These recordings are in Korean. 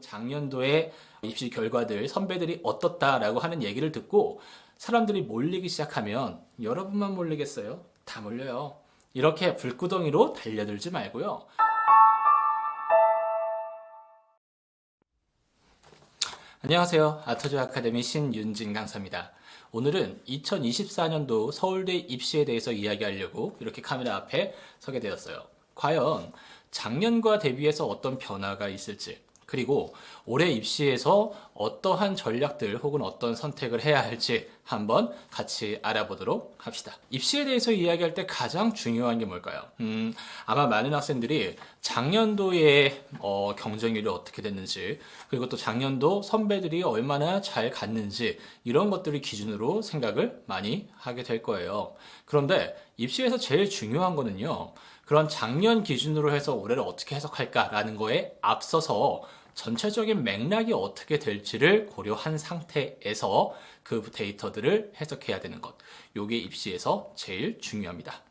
작년도에 입시 결과들 선배들이 어떻다라고 하는 얘기를 듣고 사람들이 몰리기 시작하면 여러분만 몰리겠어요? 다 몰려요. 이렇게 불구덩이로 달려들지 말고요. 안녕하세요. 아터즈 아카데미 신윤진 강사입니다. 오늘은 2024년도 서울대 입시에 대해서 이야기하려고 이렇게 카메라 앞에 서게 되었어요. 과연 작년과 대비해서 어떤 변화가 있을지, 그리고 올해 입시에서 어떠한 전략들 혹은 어떤 선택을 해야 할지 한번 같이 알아보도록 합시다. 입시에 대해서 이야기할 때 가장 중요한 게 뭘까요? 음, 아마 많은 학생들이 작년도에 어, 경쟁률이 어떻게 됐는지, 그리고 또 작년도 선배들이 얼마나 잘 갔는지, 이런 것들을 기준으로 생각을 많이 하게 될 거예요. 그런데 입시에서 제일 중요한 거는요, 그런 작년 기준으로 해서 올해를 어떻게 해석할까라는 거에 앞서서 전체적인 맥락이 어떻게 될지를 고려한 상태에서 그 데이터들을 해석해야 되는 것. 요게 입시에서 제일 중요합니다.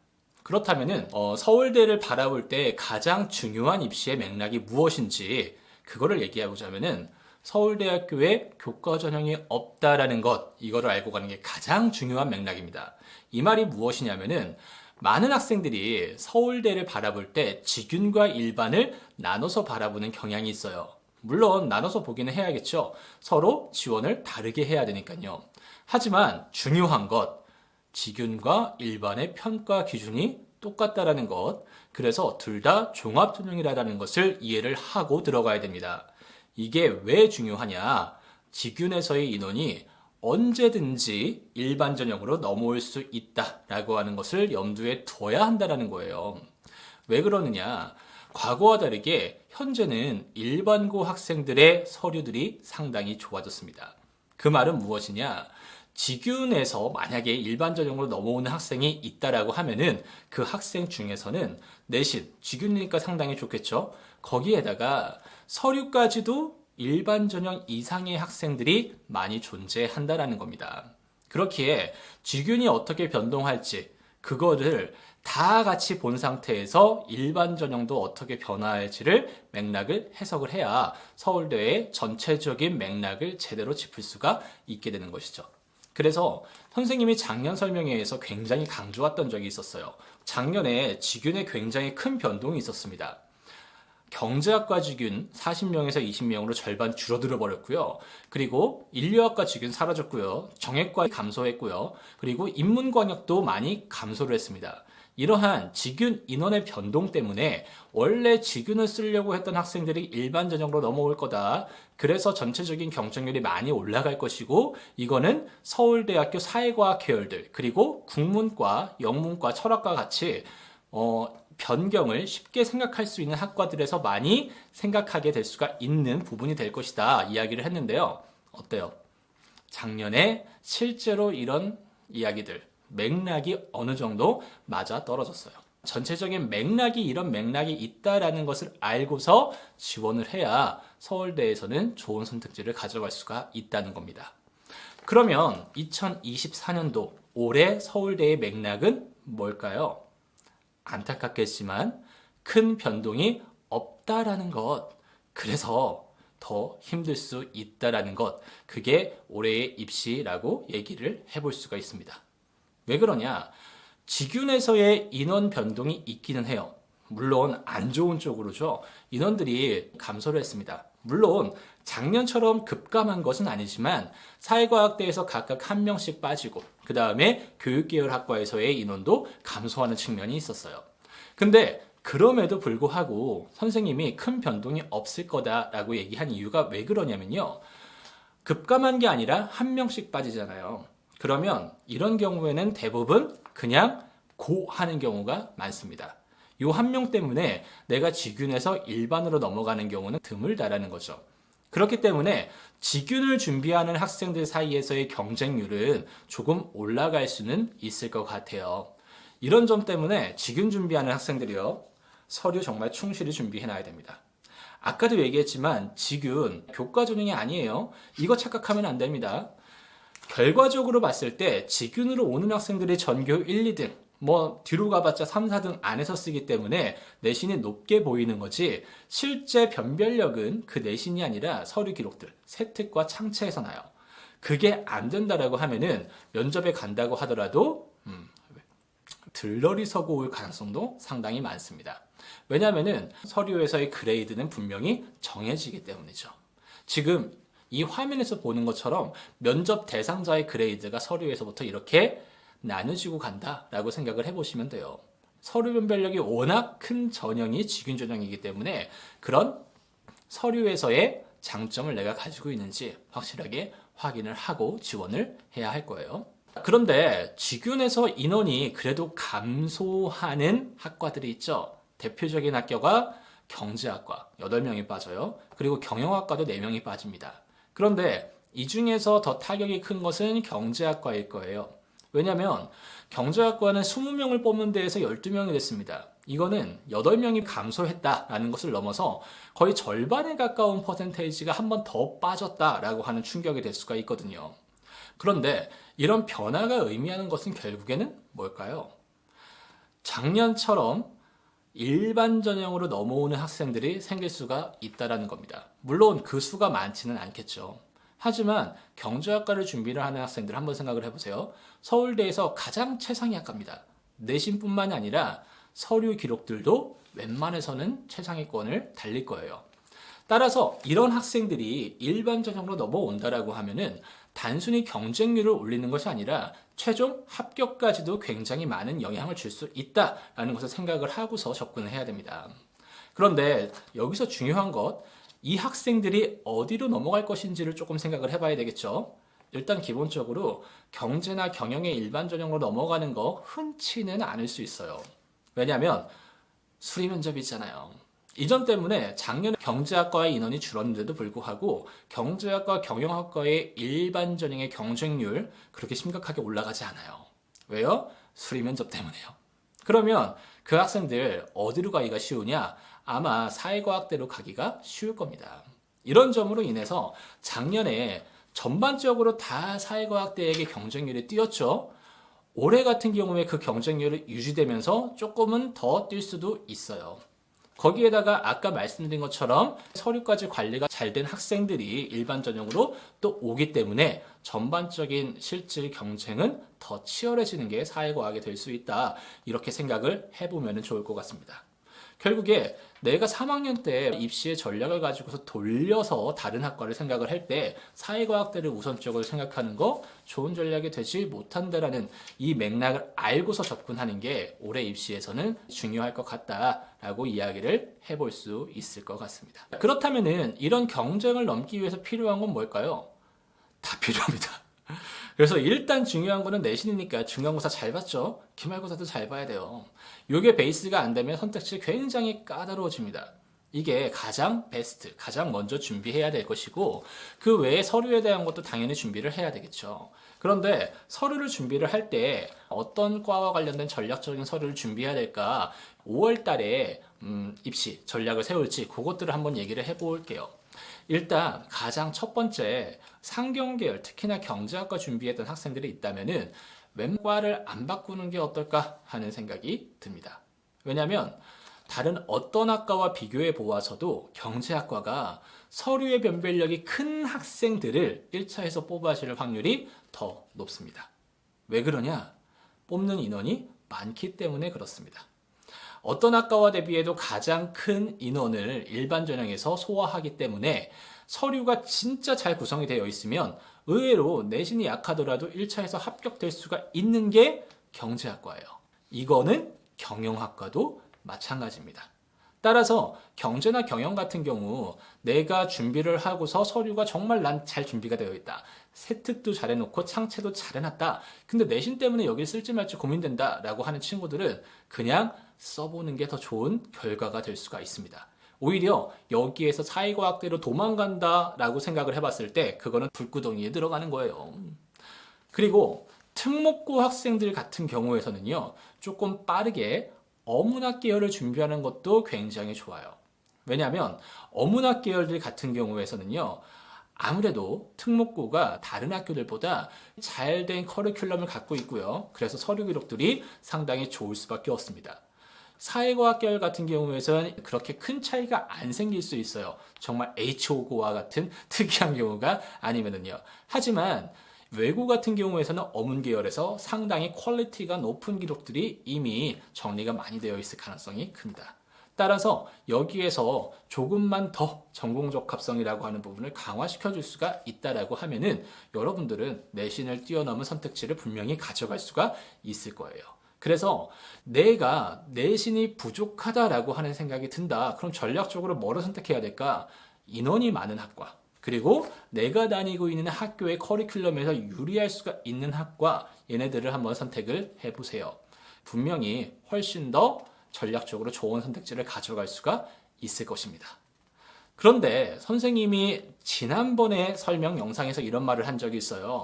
그렇다면은 어, 서울대를 바라볼 때 가장 중요한 입시의 맥락이 무엇인지 그거를 얘기해 보자면은 서울대학교에 교과 전형이 없다라는 것 이거를 알고 가는 게 가장 중요한 맥락입니다. 이 말이 무엇이냐면은 많은 학생들이 서울대를 바라볼 때 지균과 일반을 나눠서 바라보는 경향이 있어요. 물론 나눠서 보기는 해야겠죠. 서로 지원을 다르게 해야 되니까요. 하지만 중요한 것, 지균과 일반의 평가 기준이 똑같다라는 것, 그래서 둘 다 종합전형이라는 것을 이해를 하고 들어가야 됩니다. 이게 왜 중요하냐? 지균에서의 인원이 언제든지 일반 전형으로 넘어올 수 있다라고 하는 것을 염두에 둬야 한다라는 거예요. 왜 그러느냐? 과거와 다르게 현재는 일반고 학생들의 서류들이 상당히 좋아졌습니다. 그 말은 무엇이냐? 지균에서 만약에 일반 전형으로 넘어오는 학생이 있다라고 하면은 그 학생 중에서는 내신, 지균이니까 상당히 좋겠죠? 거기에다가 서류까지도 일반 전형 이상의 학생들이 많이 존재한다라는 겁니다. 그렇기에 지균이 어떻게 변동할지 그거를 다 같이 본 상태에서 일반 전형도 어떻게 변화할지를 맥락을 해석을 해야 서울대의 전체적인 맥락을 제대로 짚을 수가 있게 되는 것이죠. 그래서 선생님이 작년 설명회에서 굉장히 강조했던 적이 있었어요. 작년에 지균에 굉장히 큰 변동이 있었습니다. 경제학과 지균 40명에서 20명으로 절반 줄어들어 버렸고요. 그리고 인류학과 지균 사라졌고요. 정액과 감소했고요. 그리고 인문광역도 많이 감소를 했습니다. 이러한 지균 인원의 변동 때문에 원래 지균을 쓰려고 했던 학생들이 일반 전형으로 넘어올 거다. 그래서 전체적인 경쟁률이 많이 올라갈 것이고 이거는 서울대학교 사회과학 계열들 그리고 국문과, 영문과, 철학과 같이 어, 변경을 쉽게 생각할 수 있는 학과들에서 많이 생각하게 될 수가 있는 부분이 될 것이다 이야기를 했는데요. 어때요? 작년에 실제로 이런 이야기들 맥락이 어느 정도 맞아 떨어졌어요. 전체적인 맥락이 이런 맥락이 있다라는 것을 알고서 지원을 해야 서울대에서는 좋은 선택지를 가져갈 수가 있다는 겁니다. 그러면 2024년도 올해 서울대의 맥락은 뭘까요? 안타깝겠지만 큰 변동이 없다라는 것. 그래서 더 힘들 수 있다라는 것. 그게 올해의 입시라고 얘기를 해볼 수가 있습니다. 왜 그러냐? 지균에서의 인원 변동이 있기는 해요. 물론 안 좋은 쪽으로죠. 인원들이 감소를 했습니다. 물론 작년처럼 급감한 것은 아니지만 사회과학대에서 각각 한 명씩 빠지고 그 다음에 교육계열 학과에서의 인원도 감소하는 측면이 있었어요. 근데 그럼에도 불구하고 선생님이 큰 변동이 없을 거다라고 얘기한 이유가 왜 그러냐면요. 급감한 게 아니라 한 명씩 빠지잖아요. 그러면 이런 경우에는 대부분 그냥 고 하는 경우가 많습니다. 요 한 명 때문에 내가 지균에서 일반으로 넘어가는 경우는 드물다라는 거죠. 그렇기 때문에 지균을 준비하는 학생들 사이에서의 경쟁률은 조금 올라갈 수는 있을 것 같아요. 이런 점 때문에 지균 준비하는 학생들이요. 서류 정말 충실히 준비해 놔야 됩니다. 아까도 얘기했지만 지균 교과 전형이 아니에요. 이거 착각하면 안 됩니다. 결과적으로 봤을 때 지균으로 오는 학생들이 전교 1, 2등 뭐 뒤로 가봤자 3, 4등 안에서 쓰기 때문에 내신이 높게 보이는 거지 실제 변별력은 그 내신이 아니라 서류 기록들, 세특과 창체에서 나요. 그게 안 된다라고 하면은 면접에 간다고 하더라도 음, 들러리 서고 올 가능성도 상당히 많습니다. 왜냐하면은 서류에서의 그레이드는 분명히 정해지기 때문이죠. 지금 이 화면에서 보는 것처럼 면접 대상자의 그레이드가 서류에서부터 이렇게 나눠지고 간다라고 생각을 해보시면 돼요. 서류 변별력이 워낙 큰 전형이 직윤 전형이기 때문에 그런 서류에서의 장점을 내가 가지고 있는지 확실하게 확인을 하고 지원을 해야 할 거예요. 그런데 직윤에서 인원이 그래도 감소하는 학과들이 있죠. 대표적인 학교가 경제학과 8명이 빠져요. 그리고 경영학과도 4명이 빠집니다. 그런데 이 중에서 더 타격이 큰 것은 경제학과일 거예요. 왜냐하면 경제학과는 20명을 뽑는 데에서 12명이 됐습니다. 이거는 8명이 감소했다라는 것을 넘어서 거의 절반에 가까운 퍼센테이지가 한 번 더 빠졌다라고 하는 충격이 될 수가 있거든요. 그런데 이런 변화가 의미하는 것은 결국에는 뭘까요? 작년처럼 일반 전형으로 넘어오는 학생들이 생길 수가 있다라는 겁니다. 물론 그 수가 많지는 않겠죠. 하지만 경제학과를 준비를 하는 학생들 한번 생각을 해보세요. 서울대에서 가장 최상위 학과입니다. 내신뿐만이 아니라 서류 기록들도 웬만해서는 최상위권을 달릴 거예요. 따라서 이런 학생들이 일반 전형으로 넘어온다라고 하면은 단순히 경쟁률을 올리는 것이 아니라 최종 합격까지도 굉장히 많은 영향을 줄 수 있다라는 것을 생각을 하고서 접근을 해야 됩니다. 그런데 여기서 중요한 것, 이 학생들이 어디로 넘어갈 것인지를 조금 생각을 해봐야 되겠죠. 일단 기본적으로 경제나 경영의 일반 전형으로 넘어가는 거 흔치는 않을 수 있어요. 왜냐하면 수리 면접이잖아요. 이점 때문에 작년에 경제학과의 인원이 줄었는데도 불구하고 경제학과 경영학과의 일반 전형의 경쟁률 그렇게 심각하게 올라가지 않아요. 왜요? 수리 면접 때문에요. 그러면 그 학생들 어디로 가기가 쉬우냐? 아마 사회과학대로 가기가 쉬울 겁니다. 이런 점으로 인해서 작년에 전반적으로 다 사회과학대에게 경쟁률이 뛰었죠. 올해 같은 경우에 그 경쟁률이 유지되면서 조금은 더 뛸 수도 있어요. 거기에다가 아까 말씀드린 것처럼 서류까지 관리가 잘 된 학생들이 일반 전형으로 또 오기 때문에 전반적인 실질 경쟁은 더 치열해지는 게 사회과학이 될 수 있다. 이렇게 생각을 해보면 좋을 것 같습니다. 결국에 내가 3학년 때 입시의 전략을 가지고서 돌려서 다른 학과를 생각을 할 때 사회과학대를 우선적으로 생각하는 거 좋은 전략이 되지 못한다라는 이 맥락을 알고서 접근하는 게 올해 입시에서는 중요할 것 같다라고 이야기를 해볼 수 있을 것 같습니다. 그렇다면은 이런 경쟁을 넘기 위해서 필요한 건 뭘까요? 다 필요합니다. 그래서 일단 중요한 거는 내신이니까 중간고사 잘 봤죠? 기말고사도 잘 봐야 돼요. 이게 베이스가 안 되면 선택肢 굉장히 까다로워집니다. 이게 가장 베스트, 가장 먼저 준비해야 될 것이고 그 외에 서류에 대한 것도 당연히 준비를 해야 되겠죠. 그런데 서류를 준비를 할 때 어떤 과와 관련된 전략적인 서류를 준비해야 될까 5월 달에 음, 입시 전략을 세울지 그것들을 한번 얘기를 해볼게요. 일단 가장 첫 번째 상경계열 특히나 경제학과 준비했던 학생들이 있다면은 웬과를 안 바꾸는 게 어떨까 하는 생각이 듭니다. 왜냐하면 다른 어떤 학과와 비교해 보아서도 경제학과가 서류의 변별력이 큰 학생들을 1차에서 뽑아줄 확률이 더 높습니다. 왜 그러냐? 뽑는 인원이 많기 때문에 그렇습니다. 어떤 학과와 대비해도 가장 큰 인원을 일반 전형에서 소화하기 때문에 서류가 진짜 잘 구성이 되어 있으면 의외로 내신이 약하더라도 1차에서 합격될 수가 있는 게 경제학과예요. 이거는 경영학과도 마찬가지입니다. 따라서 경제나 경영 같은 경우 내가 준비를 하고서 서류가 정말 난 잘 준비가 되어 있다. 세특도 잘 해놓고 창체도 잘 해놨다. 근데 내신 때문에 여기를 쓸지 말지 고민된다. 라고 하는 친구들은 그냥 써보는 게 더 좋은 결과가 될 수가 있습니다. 오히려 여기에서 사회과학대로 도망간다 라고 생각을 해봤을 때 그거는 불구덩이에 들어가는 거예요. 그리고 특목고 학생들 같은 경우에서는요, 조금 빠르게 어문학 계열을 준비하는 것도 굉장히 좋아요. 왜냐하면 어문학 계열들 같은 경우에서는요, 아무래도 특목고가 다른 학교들보다 잘 된 커리큘럼을 갖고 있고요. 그래서 서류 기록들이 상당히 좋을 수밖에 없습니다. 사회과학 계열 같은 경우에서는 그렇게 큰 차이가 안 생길 수 있어요. 정말 H5고와 같은 특이한 경우가 아니면은요. 하지만 외고 같은 경우에서는 어문 계열에서 상당히 퀄리티가 높은 기록들이 이미 정리가 많이 되어 있을 가능성이 큽니다. 따라서 여기에서 조금만 더 전공 적합성이라고 하는 부분을 강화시켜 줄 수가 있다라고 하면은 여러분들은 내신을 뛰어넘은 선택지를 분명히 가져갈 수가 있을 거예요. 그래서 내가 내신이 부족하다라고 하는 생각이 든다. 그럼 전략적으로 뭐를 선택해야 될까? 인원이 많은 학과. 그리고 내가 다니고 있는 학교의 커리큘럼에서 유리할 수가 있는 학과 얘네들을 한번 선택을 해보세요. 분명히 훨씬 더 전략적으로 좋은 선택지를 가져갈 수가 있을 것입니다. 그런데 선생님이 지난번에 설명 영상에서 이런 말을 한 적이 있어요.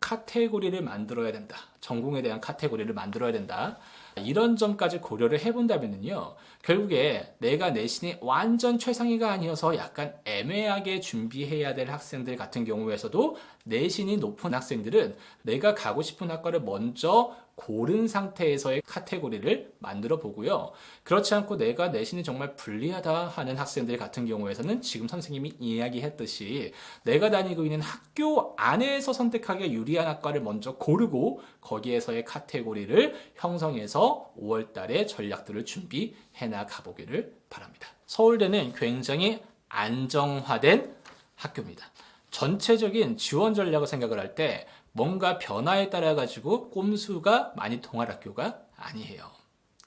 카테고리를 만들어야 된다. 전공에 대한 카테고리를 만들어야 된다. 이런 점까지 고려를 해본다면요. 결국에 내가 내신이 완전 최상위가 아니어서 약간 애매하게 준비해야 될 학생들 같은 경우에서도 내신이 높은 학생들은 내가 가고 싶은 학과를 먼저 고른 상태에서의 카테고리를 만들어 보고요. 그렇지 않고 내가 내신이 정말 불리하다 하는 학생들 같은 경우에서는 지금 선생님이 이야기했듯이 내가 다니고 있는 학교 안에서 선택하기에 유리한 학과를 먼저 고르고 거기에서의 카테고리를 형성해서 5월 달에 전략들을 준비해 나가 보기를 바랍니다. 서울대는 굉장히 안정화된 학교입니다. 전체적인 지원 전략을 생각을 할 때 뭔가 변화에 따라 가지고 꼼수가 많이 통할 학교가 아니에요.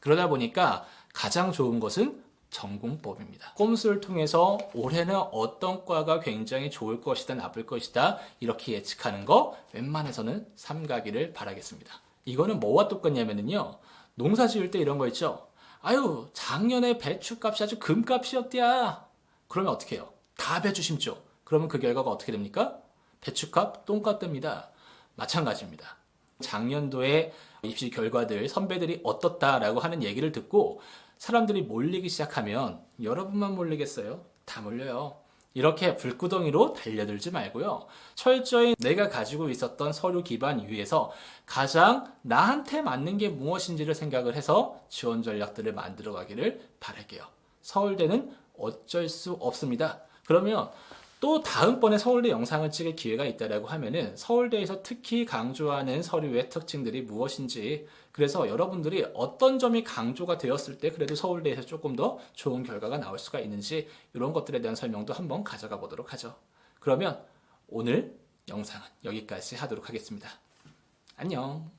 그러다 보니까 가장 좋은 것은 전공법입니다. 꼼수를 통해서 올해는 어떤 과가 굉장히 좋을 것이다, 나쁠 것이다 이렇게 예측하는 거 웬만해서는 삼가기를 바라겠습니다. 이거는 뭐와 똑같냐면요. 농사 지을 때 이런 거 있죠. 아유 작년에 배추값이 아주 금값이었대야. 그러면 어떻게 해요? 다 배추 심죠. 그러면 그 결과가 어떻게 됩니까? 배추값 똥값 됩니다. 마찬가지입니다. 작년도에 입시 결과들 선배들이 어떻다라고 하는 얘기를 듣고 사람들이 몰리기 시작하면 여러분만 몰리겠어요? 다 몰려요. 이렇게 불구덩이로 달려들지 말고요. 철저히 내가 가지고 있었던 서류 기반 위에서 가장 나한테 맞는 게 무엇인지를 생각을 해서 지원 전략들을 만들어 가기를 바랄게요. 서울대는 어쩔 수 없습니다. 그러면 또 다음번에 서울대 영상을 찍을 기회가 있다라고 하면은 서울대에서 특히 강조하는 서류의 특징들이 무엇인지 그래서 여러분들이 어떤 점이 강조가 되었을 때 그래도 서울대에서 조금 더 좋은 결과가 나올 수가 있는지 이런 것들에 대한 설명도 한번 가져가 보도록 하죠. 그러면 오늘 영상은 여기까지 하도록 하겠습니다. 안녕.